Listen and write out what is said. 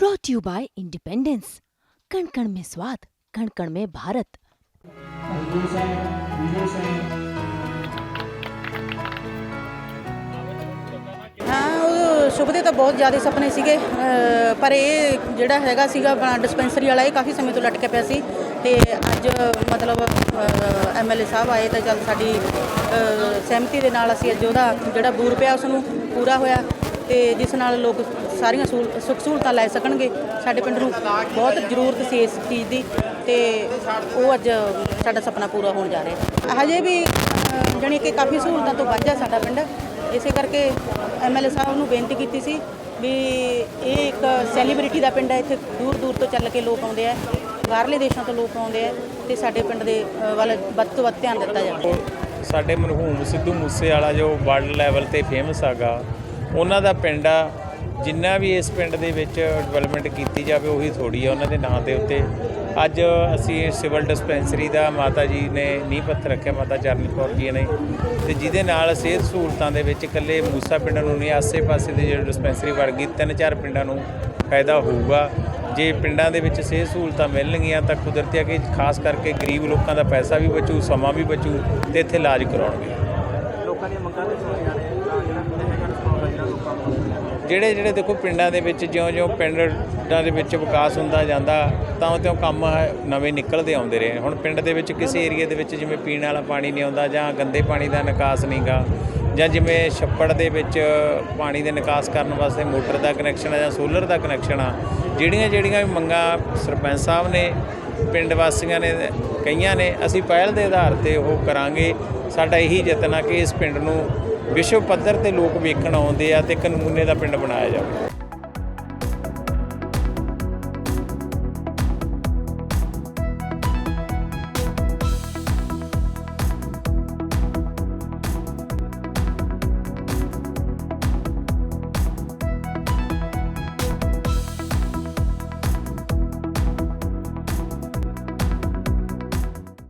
Brought you bye independence कण कण में स्वाद कण कण में भारत ਹਾਂ ਉਹ ਸ਼ੁਭ ਦੇ ਤਾਂ ਬਹੁਤ ਜ਼ਿਆਦਾ ਸੁਪਨੇ ਸੀਗੇ ਅਹ ਪਰ ਇਹ ਜਿਹੜਾ ਹੈਗਾ ਸੀਗਾ ਆਪਣਾ ਡਿਸਪੈਂਸਰੀ ਵਾਲਾ ਇਹ ਕਾਫੀ ਸਮੇਂ ਤੋਂ ਲਟਕਿਆ ਪਿਆ ਸੀ ਤੇ ਅੱਜ ਮਤਲਬ ਐਮਐਲਏ ਸਾਹਿਬ ਆਏ ਤਾਂ ਜਦ ਸਾਡੀ ਅਹ ਸਹਿਮਤੀ ਦੇ ਨਾਲ ਅਸੀਂ ਅੱਜ ਉਹਦਾ ਜਿਹੜਾ ਬੂਰ ਪਿਆ ਉਸ ਨੂੰ ਪੂਰਾ ਹੋਇਆ ਤੇ ਜਿਸ ਨਾਲ ਲੋਕ ਸਾਰੀਆਂ ਸਹੂਲ- ਸੁੱਖ ਸਹੂਲਤਾਂ ਲੈ ਸਕਣਗੇ। ਸਾਡੇ ਪਿੰਡ ਨੂੰ ਬਹੁਤ ਜ਼ਰੂਰਤ ਸੀ ਇਸ ਚੀਜ਼ ਦੀ ਤੇ ਉਹ ਅੱਜ ਸਾਡਾ ਸੁਪਨਾ ਪੂਰਾ ਹੋਣ ਜਾ ਰਿਹਾ। ਹਜੇ ਵੀ, ਅਹ, ਜਾਣੀ ਕਿ ਕਾਫੀ ਸਹੂਲਤਾਂ ਤੋਂ ਵਾਂਝਾ ਸਾਡਾ ਪਿੰਡ। ਇਸੇ ਕਰਕੇ ਐਮਐਲਏ ਸਾਹਿਬ ਨੂੰ ਬੇਨਤੀ ਕੀਤੀ ਸੀ ਵੀ ਇਹ ਇੱਕ ਸੈਲੀਬ੍ਰਿਟੀ ਦਾ ਪਿੰਡ ਹੈ, ਇੱਥੇ ਦੂਰ ਦੂਰ ਤੋਂ ਚੱਲ ਕੇ ਲੋਕ ਆਉਂਦੇ ਆ, ਬਾਹਰਲੇ ਦੇਸ਼ਾਂ ਤੋਂ ਲੋਕ ਆਉਂਦੇ ਆ ਤੇ ਸਾਡੇ ਪਿੰਡ ਦੇ ਵੱਲ ਵੱਧ ਤੋਂ ਵੱਧ ਧਿਆਨ ਦਿੱਤਾ ਜਾਵੇ। ਸਾਡੇ ਮਰਹੂਮ ਸਿੱਧੂ ਮੂਸੇ ਵਾਲਾ ਜੋ ਵਰਲਡ ਲੈਵਲ ਤੇ ਫੇਮਸ ਹੈਗਾ ਉਹਨਾਂ ਦਾ ਪਿੰਡ ਆ, ਜਿੰਨਾ ਵੀ ਇਸ ਪਿੰਡ ਦੇ ਵਿੱਚ ਡਿਵੈਲਪਮੈਂਟ ਕੀਤੀ ਜਾਵੇ, ਉਹੀ ਥੋੜੀ ਆ ਉਹਨਾਂ ਦੇ ਨਾਂ ਦੇ ਉੱਤੇ। ਅੱਜ ਅਸੀਂ ਸਿਵਲ ਡਿਸਪੈਂਸਰੀ ਦਾ ਮਾਤਾ ਜੀ ਨੇ ਨੀਂਹ ਪੱਥਰ ਰੱਖਿਆ, ਮਾਤਾ ਚਰਨ ਕੌਰ ਜੀ ਨੇ। ਤੇ ਜਿਹਦੇ ਨਾਲ ਸਿਹਤ ਸਹੂਲਤਾਂ ਦੇ ਵਿੱਚ ਇਕੱਲੇ ਮੂਸਾ ਪਿੰਡ ਨੂੰ ਨਹੀਂ, ਆਸੇ-ਪਾਸੇ ਦੇ ਜਿਹੜੇ ਡਿਸਪੈਂਸਰੀ ਵਰਗੀ ਤਿੰਨ ਚਾਰ ਪਿੰਡਾਂ ਨੂੰ ਫਾਇਦਾ ਹੋਊਗਾ। ਜੇ ਪਿੰਡਾਂ ਦੇ ਵਿੱਚ ਸਿਹਤ ਸਹੂਲਤਾਂ ਮਿਲਣਗੀਆਂ, ਤਾਂ ਕੁਦਰਤੀ ਆ ਕਿ ਖਾਸ ਕਰਕੇ ਗਰੀਬ ਲੋਕਾਂ ਦਾ ਪੈਸਾ ਵੀ ਬਚੂ, ਸਮਾਂ ਵੀ ਬਚੂ ਤੇ ਇੱਥੇ ਇਲਾਜ ਕਰਾਉਣਗੇ। ਲੋਕਾਂ ਦੀਆਂ ਮੰਗਾਂ ਤੇ ਸੁਣੇ ਜਾ ਜਿਹੜੇ ਜਿਹੜੇ ਦੇਖੋ ਪਿੰਡਾਂ ਦੇ ਵਿੱਚ ਜਿਉਂ-ਜਿਉਂ ਪਿੰਡਾਂ ਦੇ ਵਿੱਚ ਵਿਕਾਸ ਹੁੰਦਾ ਜਾਂਦਾ, ਤਾਂ ਤਿਉਂ ਕੰਮ ਨਵੇਂ ਨਿਕਲਦੇ ਆਉਂਦੇ ਰਹੇ। ਹੁਣ ਪਿੰਡ ਦੇ ਵਿੱਚ ਕਿਸੇ ਏਰੀਆ ਦੇ ਵਿੱਚ ਜਿਵੇਂ ਪੀਣ ਵਾਲਾ ਪਾਣੀ ਨਹੀਂ ਆਉਂਦਾ ਜਾਂ ਗੰਦੇ ਪਾਣੀ ਦਾ ਨਿਕਾਸ ਨਹੀਂਗਾ ਜਾਂ ਜਿਵੇਂ ਛੱਪੜ ਦੇ ਵਿੱਚ ਪਾਣੀ ਦੇ ਨਿਕਾਸ ਕਰਨ ਵਾਸਤੇ ਮੋਟਰ ਦਾ ਕਨੈਕਸ਼ਨ ਆ ਜਾਂ ਸੋਲਰ ਦਾ ਕਨੈਕਸ਼ਨ ਆ, ਜਿਹੜੀਆਂ ਜਿਹੜੀਆਂ ਵੀ ਮੰਗਾਂ ਸਰਪੰਚ ਸਾਹਿਬ ਨੇ, ਪਿੰਡ ਵਾਸੀਆਂ ਨੇ ਕਈਆਂ ਨੇ, ਅਸੀਂ ਪਹਿਲ ਦੇ ਆਧਾਰ ਤੇ ਉਹ ਕਰਾਂਗੇ। ਸਾਡਾ ਇਹੀ ਯਤਨ ਆ ਕਿ ਇਸ ਪਿੰਡ ਨੂੰ ਵਿਸ਼ਵ ਪੱਧਰ ਤੇ ਲੋਕ ਵੇਖਣ ਆਉਂਦੇ ਆ ਤੇ ਇੱਕ ਦਾ ਪਿੰਡ ਬਣਾਇਆ ਜਾਵੇ।